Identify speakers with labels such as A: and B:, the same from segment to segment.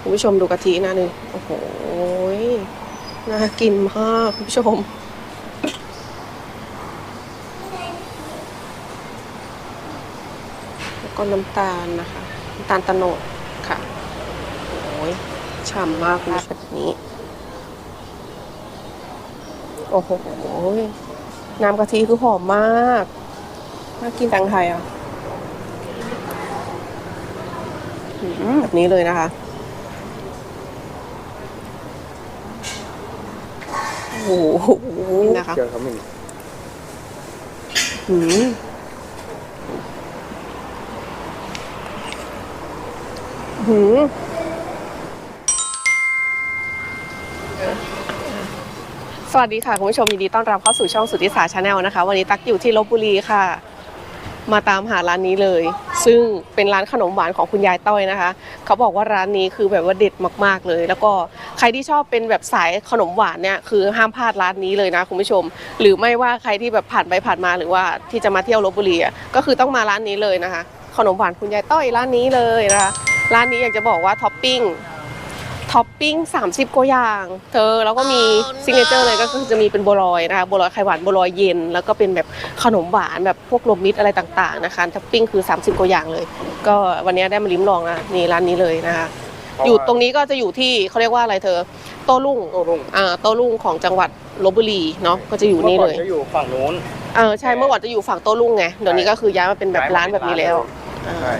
A: คุณผู้ชมดูกะทินะนี่โอ้โหน่ากินมากคุณผู้ชมแล้วก็น้ำตาลนะคะน้ำตาลตะโนดค่ะโอ้ยฉ่ำมากเลยแบบนี้ โอ้โหน้ำกะทิคือหอมมากน่ากินแตงไทยอะอืมแบบนี้เลยนะคะ โอ้โหนะคะ
B: เจอเขาไม่
A: อืมหืมสวัสดีค่ะ คุณผู้ชมยินดีต้อนรับเข้าสู่ช่องสุทธิสาชาแนลนะคะ วันนี้ตักอยู่ที่ลบบุรีค่ะ มาตามหาร้านนี้เลย ซึ่งเป็นร้านขนมหวานของคุณยายต้อยนะคะ เขาบอกว่าร้านนี้คือแบบว่าเด็ดมากๆเลย แล้วก็ ใครที่ชอบเป็นแบบสายขนมหวานเนี่ยคือห้ามพลาดร้านนี้เลยนะคุณผู้ชม หรือไม่ว่าใครที่แบบผ่านไปผ่านมาหรือว่าที่จะมาเที่ยวลบบุรีอะก็คือต้องมาร้านนี้เลยนะคะ ขนมหวานคุณยายต้อยร้านนี้เลยนะคะร้านนี้อยากจะบอกว่าท็อปปิ้งท็อปปิ้ง 30กว่าอย่าง เธอแล้วก็มีซิงเกิลเจอร์เลยก็คือจะมีเป็นบัวลอยนะคะบัวลอยไข่หวานบัวลอยเย็น แล้วก็เป็นแบบขนมหวานแบบพวกรวมมิตรอะไรต่างๆนะคะท็อปปิ้งคือ 30กว่าอย่างเลย ก็วันนี้ได้มาลิ้มลองนะนี่ร้านนี้เลยนะคะ อยู่ตรงนี้ก็จะอยู่ที่เขาเรียกว่าอะไรเธอ โต้รุ่ง
B: โต้รุ่ง
A: อ่าโต้รุ่งของจังหวัดลบบุรีเนาะก็จะอยู่นี่เลย
B: มื่ก่จะอยู่ฝั่งนู้น
A: เออใช่เมื่อก่อนจะอยู่ฝั่งโต้รุ่งไงเดี๋ยวนี้ก็คือย้ายมาเป็นแบบร้านแบบนี้แล้วอ่า
B: ใช่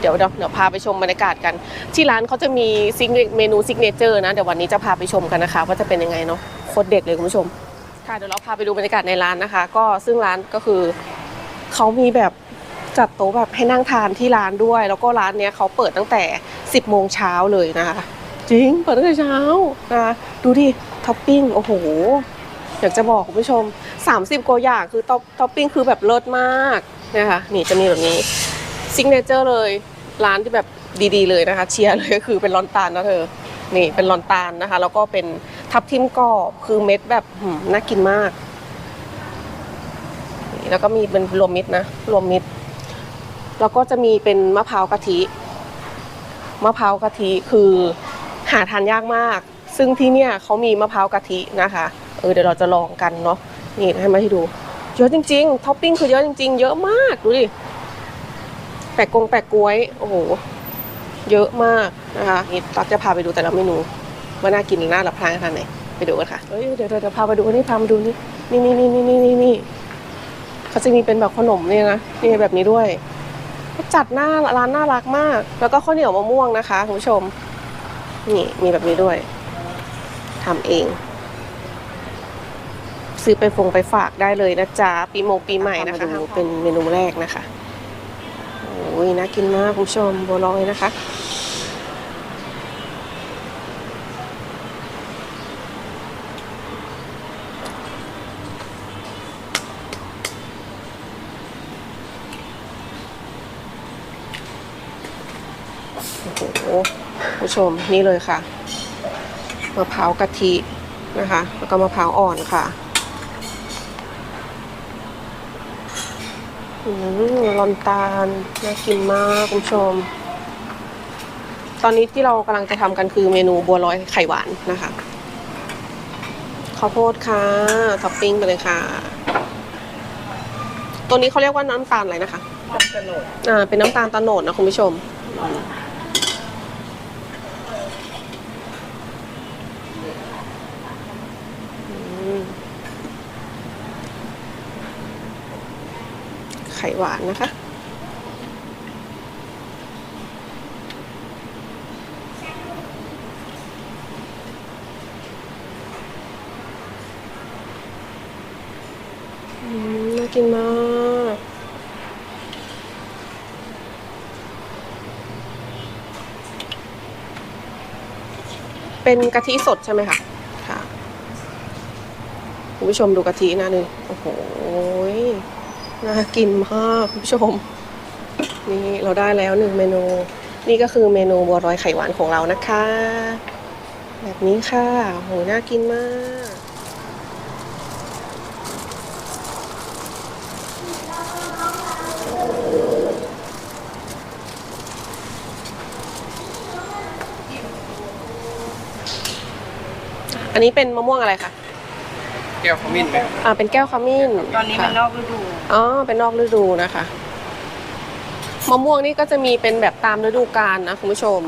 A: เดี๋ยวเดี๋ยวเดี๋ยวพาไปชมบรรยากาศกัน ที่ร้านเขาจะมีซิกเมนูซิกเนเจอร์นะเดี๋ยววันนี้จะพาไปชมกันนะคะ ว่าจะเป็นยังไงเนาะโคตรเด็ดเลยคุณผู้ชมค่ะเดี๋ยวเราพาไปดูบรรยากาศในร้านนะคะ ก็ซึ่งร้านก็คือเขามีแบบ จัดโต๊ะแบบให้นั่งทานที่ร้านด้วย แล้วก็ร้านเนี้ยเขาเปิดตั้งแต่ 10โมงเช้าเลยนะคะจริงเปิดตั้งแต่เช้านะคะดูดิท็อปปิ้งโอ้โหอยากจะบอกคุณผู้ชม 30กว่าอย่างคือท็อปท็อปปิ้งคือแบบเลิศมากนะคะนี่จะมีแบบนี้ซิงเนเจอร์เลยร้านที่แบบดีๆ เลยนะคะ เชียร์เลยก็คือเป็นร้อนตาลนะเธอนี่เป็นร้อนตาลนะคะ แล้วก็เป็นทับทิมกรอบคือเม็ดแบบหืมน่ากินมากนี่แล้วก็มีเป็นรวมมิตรนะรวมมิตร แล้วก็จะมีเป็นมะพร้าวกะทิ มะพร้าวกะทิคือหาทานยากมาก ซึ่งที่เนี่ยเขามีมะพร้าวกะทินะคะ เออเดี๋ยวเราจะลองกันเนาะ นี่ให้มาให้ดู เยอะจริงๆ ท็อปปิ้งคือเยอะจริง ๆ เยอะมาก ดูดิ แปะกงแปะกล้วย โอ้โห เยอะมากนะคะนี่ตักจะพาไปดูแต่ละเมนูว่าน่ากินหรือน่ารับประทานขนาดไหนไปดูกันค่ะ เฮ้ยเดี๋ยวเดี๋ยวเดี๋ยวพาไปดูนี่พามาดูนี่ นี่นี่นี่นี่นี่นี่เขาจะมีเป็นแบบขนมเนี่ยนะ นี่แบบนี้ด้วย จัดหน้าร้านน่ารักมาก แล้วก็ข้าวเหนียวมะม่วงนะคะคุณผู้ชม นี่มีแบบนี้ด้วยทำเอง ซื้อไปฟงไปฝากได้เลยนะจ๊ะปีมงปีใหม่นะคะเป็นเมนูแรกนะคะโอ้ยน่ากินมากคุณผู้ชมบัวลอยนะคะ โอ้โหคุณผู้ชมนี่เลยค่ะมะพร้าวกะทินะคะ แล้วก็มะพร้าวอ่อนค่ะอืมลอนตาลน่ากินมากคุณผู้ชม ตอนนี้ที่เรากำลังจะทำกันคือเมนูบัวลอยไข่หวานนะคะข้าวโพดค่ะท็อปปิ้งไปเลยค่ะ ตัวนี้เขาเรียกว่าน้ำตาลอะไรนะคะ
B: กระโดด
A: อ่า เป็นน้ำตาลตะโนดนะคุณผู้ชม ข่หวานนะคะอืมน่ากินมากเป็นกะทิสดใช่ไหมคะ ค่ะ คุณผู้ชมดูกะทินะนึงโอ้โห น่ากินมากคุณผู้ชม นี่เราได้แล้วหนึ่งเมนู นี่ก็คือเมนูบัวรอยไข่หวานของเรานะคะ แบบนี้ค่ะโหน่ากินมากอันนี้เป็นมะม่วงอะไรคะ
B: แก้วขมิ้นไหม
A: อ่าเป็นแก้วขมิ้น
C: ตอนนี้มันน
A: ค่ะ
C: อกฤดู
A: อ๋อเป็นนอกฤดูนะคะมะม่วงนี่ก็จะมีเป็นแบบตามฤดูกาลนะคุณผู้ชม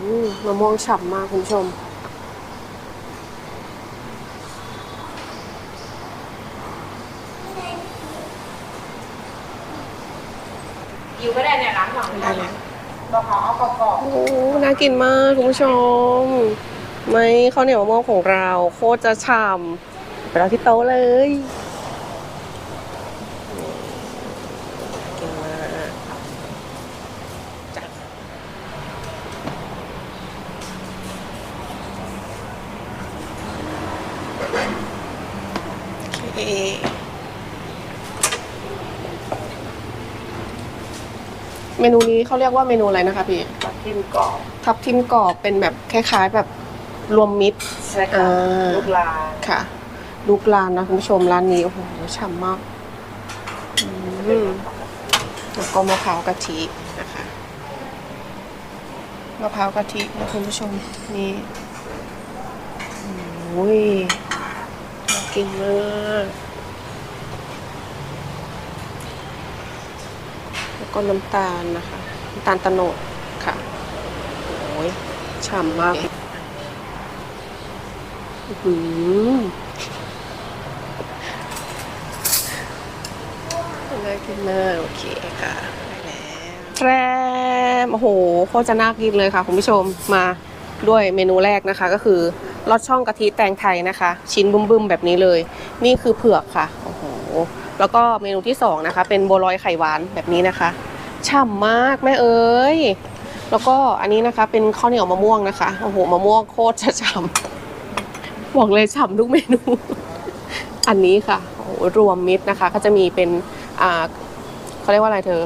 A: อืมมะม่วงฉ่ำมากคุณผู้ชม
C: อยู่ก็ได้เนี่ยร้านหลัง
A: ได้แล้ว
C: เอากรอบ
A: โอ้น่ากินมากคุณผู้ชมไม่ข้าวเหนียวมะม่วงของเรา โคตรจะฉ่ำไปรอที่โต๊ะเลยกินมากจ้ะโอเค เมนูนี้เขาเรียกว่าเมนูอะไรนะคะพี่
C: ๆกับทิมกรอบ
A: ทับทิมกรอบเป็นแบบคล้ายๆแบบรวมมิตร
C: ใช่ค่ะ
A: อ่า
C: ลูกลา
A: ค่ะ ลูกลานนะคุณผู้ชมร้านนี้โอ้โหฉ่ำมากอืมแล้วก็มะพร้าวกะทินะคะมะพร้าวกะทินะคุณผู้ชมนี่โอ้ยน่ากินมากแล้ว ก็น้ำตาลนะคะน้ำตาลตะโนดค่ะโอ้ยฉ่ำมากอื้อหือน่ากินมากโอเคค่ะได้แล้วแรมโอ้โหโคตรจะน่ากินเลยค่ะคุณผู้ชมมาด้วยเมนูแรกนะคะ ก็คือลอดช่องกะทิแตงไทยนะคะ ชิ้นบึ้มๆแบบนี้เลย นี่คือเผือกค่ะโอ้โห แล้วก็เมนูที่สองนะคะเป็นบัวลอยไข่หวานแบบนี้นะคะฉ่ำมากแม่เอ๋ยแล้วก็อันนี้นะคะเป็นข้าวเหนียวมะม่วงนะคะโอ้โหมะม่วงโคตรจะฉ่ำบอกเลยฉ่ำทุกเมนู อันนี้ค่ะโอ้โหรวมมิตรนะคะ ก็จะมีเป็นอ่าเขาเรียกว่าอะไรเธอ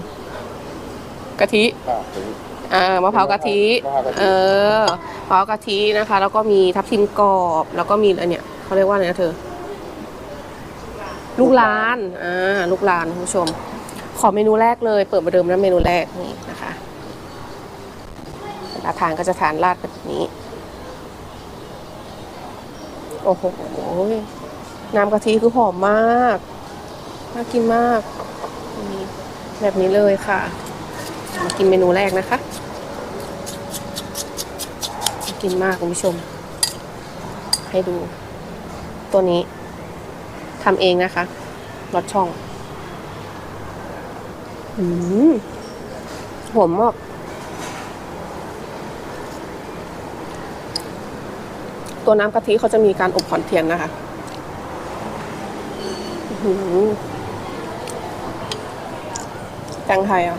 A: กะทิ
B: อ่าถึง
A: อ่ามะพร้าวกะทิ
B: มะพร้าวกะทิ
A: เออมะพร้าวกะทินะคะ แล้วก็มีทับทิมกรอบ แล้วก็มีอะไรเนี่ยเขาเรียกว่าอะไรนะเธอ ลูกลานอ่าลูกลานคุณผู้ชม ขอเมนูแรกเลย เปิดมาเดิมแล้วเมนูแรกนี่นะคะเวลาทานก็จะทานราดแบบนี้ โอ้โหน้ำกะทิคือหอมมากน่ากินมากนี่แบบนี้เลยค่ะ มากินเมนูแรกนะคะน่ากินมากคุณผู้ชม ให้ดู ตัวนี้ ทำเองนะคะรสช่องอืมหอมมากตัวน้ำกะทิเขาจะมีการอบขอนเทียนนะคะหือแตงไทยอะ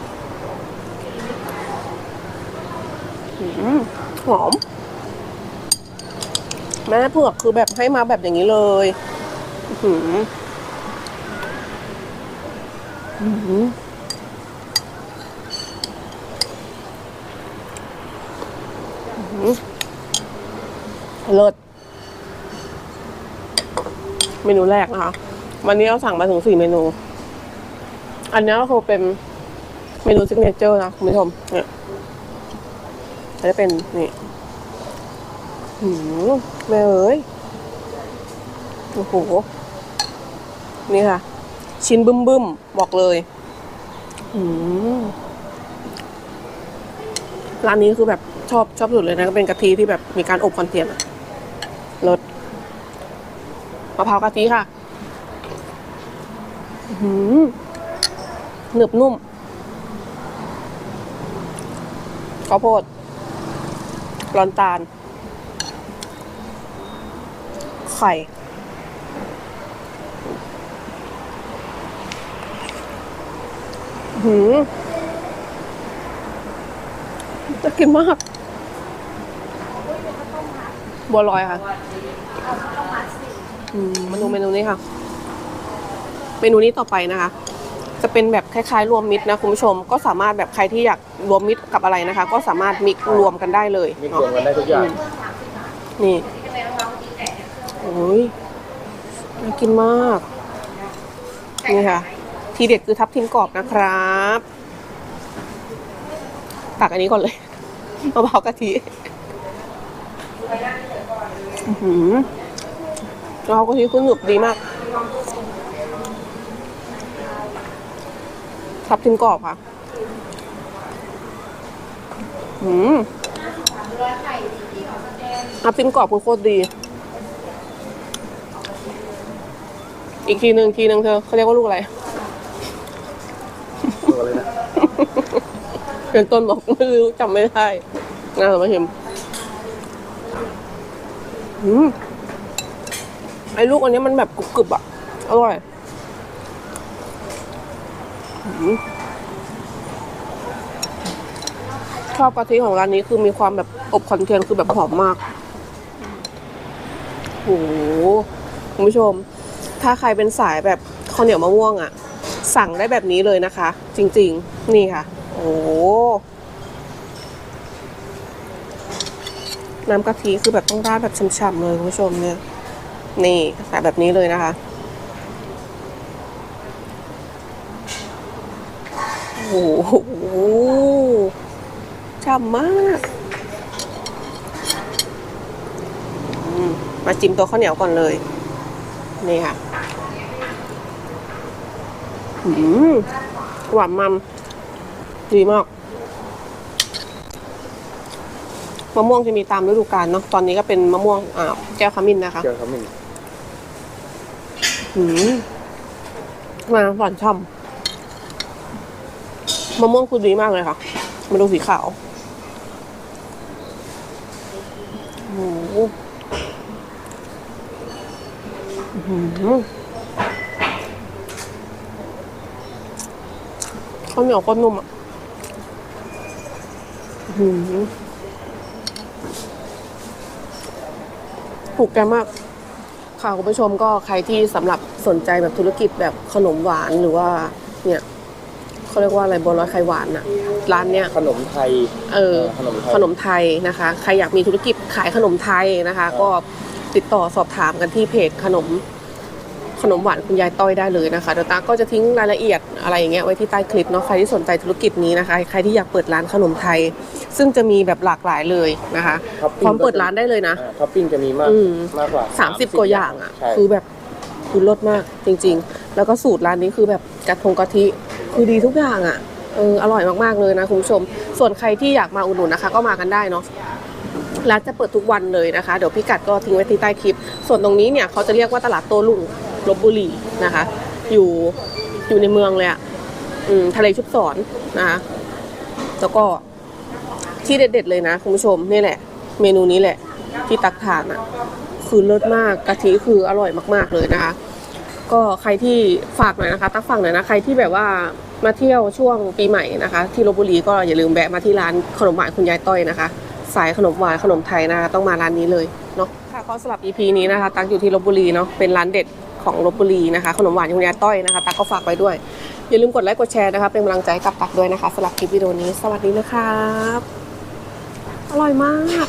A: หือหอม แม่เผือกคือแบบให้มาแบบอย่างนี้เลย หืออื้อหืออื้อหือเลิศเมนูแรกนะคะ วันนี้เราสั่งมาถึงสี่เมนู อันนี้ก็คือเป็นเมนูซิกเนเจอร์นะคุณผู้ชมเนี่ยจะเป็นนี่หืมแม่เอ้ยโอ้โห นี่ค่ะ ชิ้นบึ้มบึ้มบอกเลยร้านนี้คือแบบชอบชอบสุดเลยนะ ก็เป็นกะทิที่แบบมีการอบคอนเทียนอะรสมะพร้าวกะทิค่ะหือหนึบนุ่มข้าวโพดร้อนตาล ไข่อื้อ หือจะกินมาก บัวลอยค่ะอืมมาดูเมนูนี้ค่ะ เมนูนี้ต่อไปนะคะ จะเป็นแบบคล้ายๆ รวมมิตรนะคุณผู้ชม ก็สามารถแบบใครที่อยากรวมมิตรกับอะไรนะคะ ก็สามารถมิกซ์รวมกันได้เลย
B: มีรวมกันได้ทุกอย่าง
A: นี่โอ้ยน่ากินมาก นี่ค่ะ ทีเด็ดคือทับทิมกรอบนะครับ ตักอันนี้ก่อนเลยมะพร้าวกะทิอือหือมะพร้าวกะทิคือหนึบดีมาก ทับทิมกรอบค่ะ อืมทับทิมกรอบคือโคตรดี อีกทีหนึ่งทีหนึ่งเธอเขาเรียกว่าลูกอะไร
B: เป็
A: นต้นบอกไม่รู้จำไม่ได้น่าจะมาชิมอืมไอ้ลูกอันนี้มันแบบกรุบกรึบอะ อร่อยชอบกะทิของร้านนี้คือมีความแบบอบคอนเทนคือแบบหอมมากโอ้โหคุณผู้ชม ถ้าใครเป็นสายแบบข้าวเหนียวมะม่วงอะ สั่งได้แบบนี้เลยนะคะ จริงๆ นี่ค่ะ โอ้น้ำกะทิคือแบบต้องราดแบบช่ำๆเลยคุณผู้ชมเนี่ย นี่ใส่แบบนี้เลยนะคะโอ้โหฉ่ำมากมาจิ้มตัวข้าวเหนียวก่อนเลย นี่ค่ะ หวานมัน ดีมากมะม่วงจะมีตามฤดูกาลเนาะตอนนี้ก็เป็นมะม่วงอ่าแก้วขมิ้นนะคะ
B: เกี๊ยวขมิ้น
A: อืมมาหวานช่ำมะม่วงคือดีมากเลยค่ะมาดูสีขาวโอ้โหอื้อหือ ข้าวเหนียวก็นุ่มอะอื้อหือถูกใจมาก ค่ะคุณผู้ชมก็ใครที่สำหรับสนใจแบบธุรกิจแบบขนมหวานหรือว่า เนี่ยเขาเรียกว่าอะไรบัวลอยไข่หวานอะร้านเนี้ย
B: ขนมไทย
A: เออ
B: ขนมไทย
A: ขนมไทยนะคะ ใครอยากมีธุรกิจขายขนมไทยนะคะ ก็ติดต่อสอบถามกันที่เพจขนม ขนมหวานคุณยายต้อยได้เลยนะคะเดี๋ยวตาก็จะทิ้งรายละเอียดอะไรอย่างเงี้ยไว้ที่ใต้คลิปเนาะใครที่สนใจธุรกิจนี้นะคะ ใครที่อยากเปิดร้านขนมไทย ซึ่งจะมีแบบหลากหลายเลยนะคะ
B: ท็อป
A: พ
B: ปิ้ง
A: ร้อมเปิดร้านได้เลยนะ
B: อ่าท็อปปิ้งจะมีมาก
A: อืม
B: มากกว่า
A: สามสิบกว่าอย่างอะ
B: ใช่
A: คือแบบคือรสมากจริง ๆ แล้วก็สูตรร้านนี้คือแบบกระทงกะทิคือดีทุกอย่างอะเอออร่อยมากๆเลยนะคุณผู้ชม ส่วนใครที่อยากมาอุดหนุนนะคะ ก็มากันได้เนาะ ร้านจะเปิดทุกวันเลยนะคะ เดี๋ยวพิกัดก็ทิ้งไว้ที่ใต้คลิป ส่วนตรงนี้เนี่ยเขาจะเรียกว่าตลาดโต้รุ่ง ลบบุรีนะคะ อยู่อยู่ในเมืองเลยอะอืมทะเลชุบสอนนะคะแล้วก็ที่เด็ด ๆ เลยนะคุณผู้ชมนี่แหละ เมนูนี้แหละ ที่ตักทานอะคือเลิศมากกะทิคืออร่อยมาก ๆเลยนะคะ ก็ใครที่ฝากหน่อยนะคะ ตักฝากหน่อยนะใครที่แบบว่ามาเที่ยวช่วงปีใหม่นะคะ ที่ลบบุรีก็อย่าลืมแวะมาที่ร้านขนมหวานคุณยายต้อยนะคะ สายขนมหวานขนมไทยนะคะต้องมาร้านนี้เลยเนาะค่ะก็สำหรับ EP นี้นะคะ ตักอยู่ที่ลบบุรีเนาะเป็นร้านเด็ด ของลบบุรีนะคะ ขนมหวานคุณยายต้อยนะคะตักก็ฝากไว้ด้วย อย่าลืมกดไลค์กดแชร์นะคะ เป็นกำลังใจกับตักด้วยนะคะสำหรับคลิปวิดีโอนี้ สวัสดีนะครับ อร่อยมาก